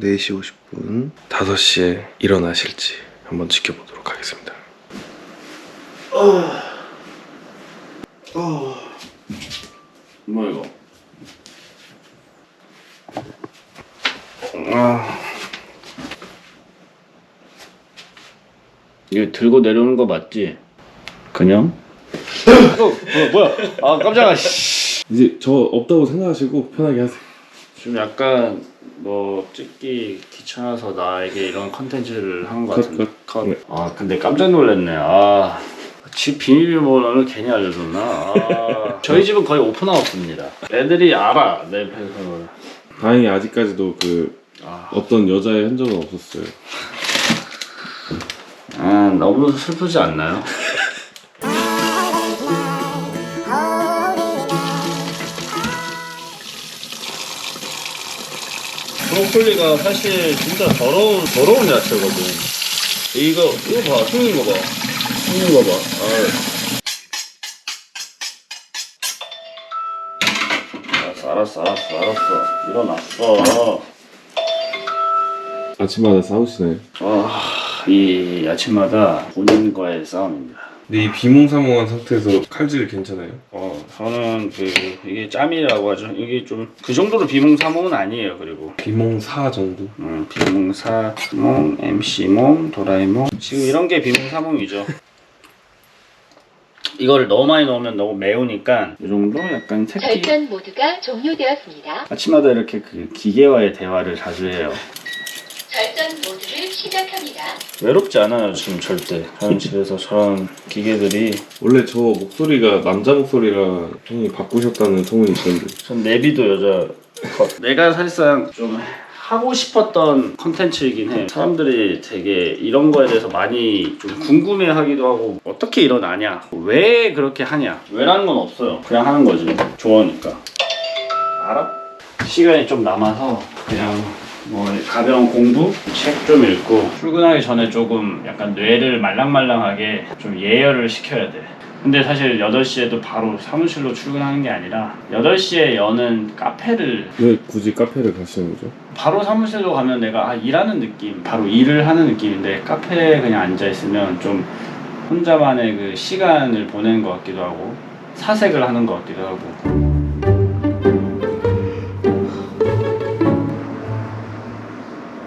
4시 50분 5시에 일어나실지 한번 지켜보도록 하겠습니다 뭐 이거? 아. 이거 들고 내려오는 거 맞지? 그냥? 어, 뭐, 뭐야? 아 깜짝아. 씨. 이제 저 없다고 생각하시고 편하게 하세요 좀 약간 뭐 찍기 귀찮아서 나에게 이런 컨텐츠를 하는 것 컷, 같은데. 컷. 컷. 네. 아 근데 깜짝 놀랐네. 아. 집 비밀번호를 괜히 알려줬나? 아. 저희 집은 거의 오픈하우스입니다. 애들이 알아 내 배송을. 다행히 아직까지도 그 아. 어떤 여자의 흔적은 없었어요 아 너무 슬프지 않나요? 브로콜리가 사실 진짜 더러운 더러운 야채거든. 이거 이거 봐 생긴 거 봐. 생긴 거 봐. 아. 알았어 알았어 알았어 일어났어. 아침마다 싸우시나요? 아, 이 아침마다 본인과의 싸움입니다. 근데 이 비몽사몽한 상태에서 칼질 괜찮아요? 어, 저는 그 이게 짬이라고 하죠. 이게 좀 그 정도로 비몽사몽은 아니에요. 그리고 비몽사 정도? 음, 비몽사 몽, MC몽, 도라에몽 지금 이런 게 비몽사몽이죠. 이거를 너무 많이 넣으면 너무 매우니까 이 정도 약간 색기. 절전 모드가 종료되었습니다. 아침마다 이렇게 그 기계와의 대화를 자주 해요. 절전 모드를 시작합니다. 외롭지 않아요 지금 절대. 저는 집에서 저런 기계들이 원래 저 목소리가 남자 목소리라 형이 바꾸셨다는 소문이 있던데 전 내비도 여자 컷. 내가 사실상 좀 하고 싶었던 컨텐츠이긴 해. 사람들이 되게 이런 거에 대해서 많이 좀 궁금해하기도 하고 어떻게 일어나냐, 왜 그렇게 하냐, 왜라는 건 없어요. 그냥 하는 거지. 좋아하니까. 알아? 시간이 좀 남아서 그냥 뭐 가벼운 공부, 책 좀 읽고 출근하기 전에 조금 약간 뇌를 말랑말랑하게 좀 예열을 시켜야 돼. 근데 사실 8시에도 바로 사무실로 출근하는 게 아니라 8시에 여는 카페를 왜 굳이 카페를 가시는 거죠? 바로 사무실로 가면 내가 아, 일하는 느낌, 바로 일을 하는 느낌인데 카페에 그냥 앉아 있으면 좀 혼자만의 그 시간을 보내는 것 같기도 하고 사색을 하는 것 같기도 하고